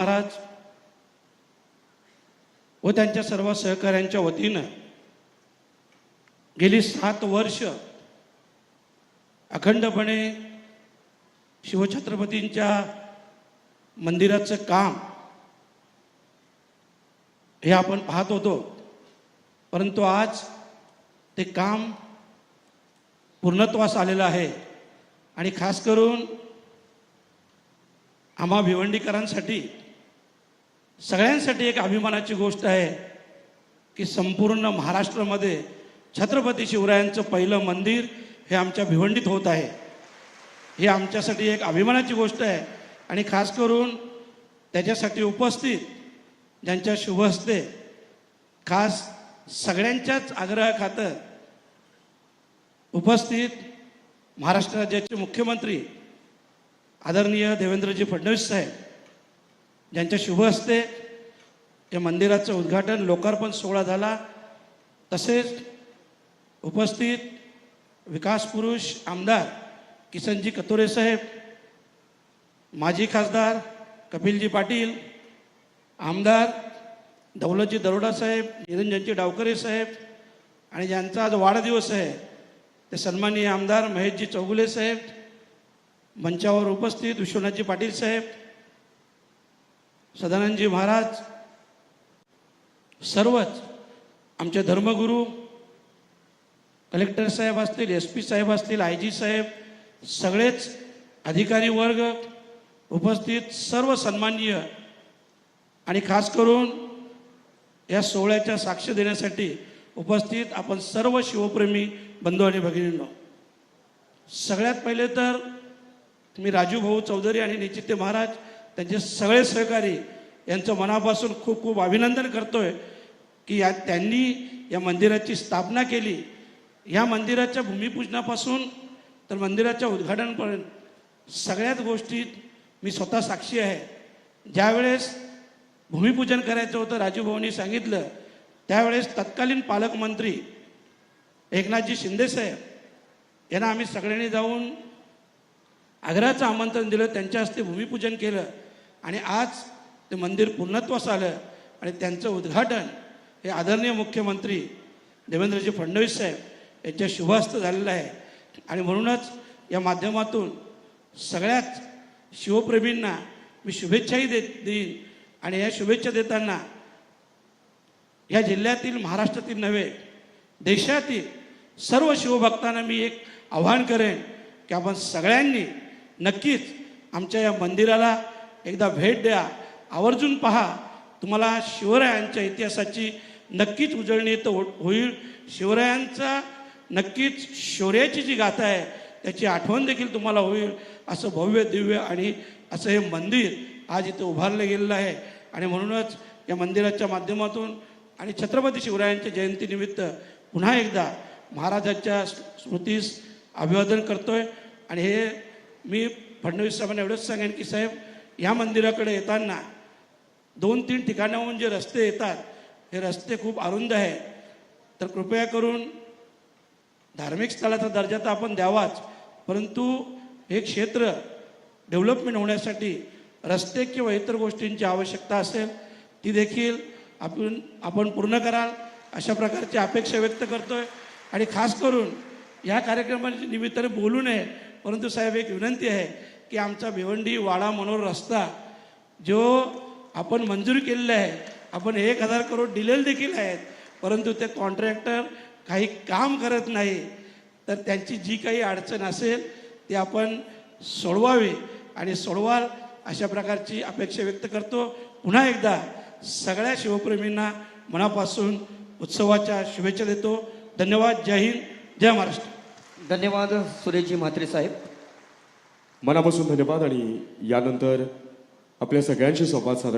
महाराज व त्यांच्या सर्व सहकाऱ्यांच्या वतीनं गेली सात वर्ष अखंडपणे शिवछत्रपतींच्या मंदिराचं काम हे आपण पाहत होतो. परंतु आज ते काम पूर्णत्वास आलेलं आहे आणि खास करून आम्हा भिवंडीकरांसाठी सगळ्यांसाठी एक अभिमानाची गोष्ट आहे की संपूर्ण महाराष्ट्रामध्ये छत्रपती शिवरायांचं पहिलं मंदिर हे आमच्या भिवंडीत होत आहे. ही आमच्यासाठी एक अभिमानाची गोष्ट आहे आणि खास करून त्याच्यासाठी उपस्थित ज्यांच्या शुभ हस्ते खास सगळ्यांच्याच आग्रहाखातं उपस्थित महाराष्ट्र राज्याचे मुख्यमंत्री आदरणीय देवेंद्रजी फडणवीस साहेब ज्यांच्या शुभ असते या मंदिराचं उद्घाटन लोकार्पण सोहळा झाला. तसेच उपस्थित विकास पुरुष आमदार किसनजी कतोरे साहेब माजी खासदार कपिलजी पाटील आमदार दौलतजी दरोडा साहेब निरंजनजी डावकरे साहेब आणि ज्यांचा आज वाढदिवस आहे ते सन्माननीय आमदार महेशजी चौगुले साहेब मंचावर उपस्थित विश्वनाथजी पाटील साहेब सदानंदजी महाराज सर्वच आमचे धर्मगुरू कलेक्टर साहेब असतील एस पी साहेब असतील आय जी साहेब सगळेच अधिकारी वर्ग उपस्थित सर्व सन्माननीय. आणि खास करून या सोहळ्याच्या साक्ष देण्यासाठी उपस्थित आपण सर्व शिवप्रेमी बंधू आणि भगिनींनो. सगळ्यात पहिले तर मी राजू भाऊ चौधरी आणि निचित्य महाराज त्यांचे सगळे सहकारी यांचं मनापासून खूप खूप अभिनंदन करतोय की या त्यांनी या मंदिराची स्थापना केली. या मंदिराच्या भूमिपूजनापासून तर मंदिराच्या उद्घाटनपर्यंत सगळ्याच गोष्टीत मी स्वतः साक्षी आहे. ज्यावेळेस भूमिपूजन करायचं होतं राजू भाऊनी सांगितलं त्यावेळेस तत्कालीन पालकमंत्री एकनाथजी शिंदेसाहेब यांना आम्ही सगळ्यांनी जाऊन आग्र्याचं आमंत्रण दिलं त्यांच्या हस्ते भूमिपूजन केलं. आणि आज ते मंदिर पूर्णत्वास आलं आणि त्यांचं उद्घाटन हे आदरणीय मुख्यमंत्री देवेंद्रजी फडणवीस साहेब यांच्या शुभास्त झालेलं आहे. आणि म्हणूनच या माध्यमातून सगळ्याच शिवप्रेमींना मी शुभेच्छाही देत देईन. आणि या शुभेच्छा देताना या जिल्ह्यातील महाराष्ट्रातील नव्हे देशातील सर्व शिवभक्तांना मी एक आव्हान करेन की आपण सगळ्यांनी नक्कीच आमच्या या मंदिराला एकदा भेट द्या. आवर्जून पहा. तुम्हाला शिवरायांच्या इतिहासाची नक्कीच उजळणी तर हो होईल. शिवरायांचा नक्कीच शौर्याची जी गाथा आहे त्याची आठवण देखील तुम्हाला होईल. असं भव्य दिव्य आणि असं हे मंदिर आज इथे उभारलं गेलेलं आहे. आणि म्हणूनच या मंदिराच्या माध्यमातून आणि छत्रपती शिवरायांच्या जयंतीनिमित्त पुन्हा एकदा महाराजांच्या स्मृतीस अभिवादन करतोय. आणि हे मी फडणवीस साहेबांना एवढंच सांगेन की साहेब या मंदिराकडे येताना दोन तीन ठिकाणाहून जे रस्ते येतात हे रस्ते खूप अरुंद आहे तर कृपया करून धार्मिक स्थळाचा दर्जा तर आपण द्यावाच परंतु हे क्षेत्र डेव्हलपमेंट होण्यासाठी रस्ते किंवा इतर गोष्टींची आवश्यकता असेल ती देखील आपण आपण पूर्ण कराल अशा प्रकारची अपेक्षा व्यक्त करतो आहे आणि खास करून या कार्यक्रमाच्या निमित्ताने बोलू नये परंतु साहेब एक विनंती आहे की आमचा भिवंडी वाडा मनोर रस्ता जो आपण मंजूर केलेला आहे आपण एक हजार करोड दिलेले देखील आहेत परंतु ते कॉन्ट्रॅक्टर काही काम करत नाही तर त्यांची जी काही अडचण असेल ती आपण सोडवावी. आणि सोडवाल अशा प्रकारची अपेक्षा व्यक्त करतो. पुन्हा एकदा सगळ्या शिवप्रेमींना मनापासून उत्सवाच्या शुभेच्छा देतो. धन्यवाद. जय हिंद. जय महाराष्ट्र. धन्यवाद सुरेशजी म्हात्रे साहेब. मनापासून धन्यवाद आणि यानंतर आपल्या सगळ्यांशी संवाद साधण्यासाठी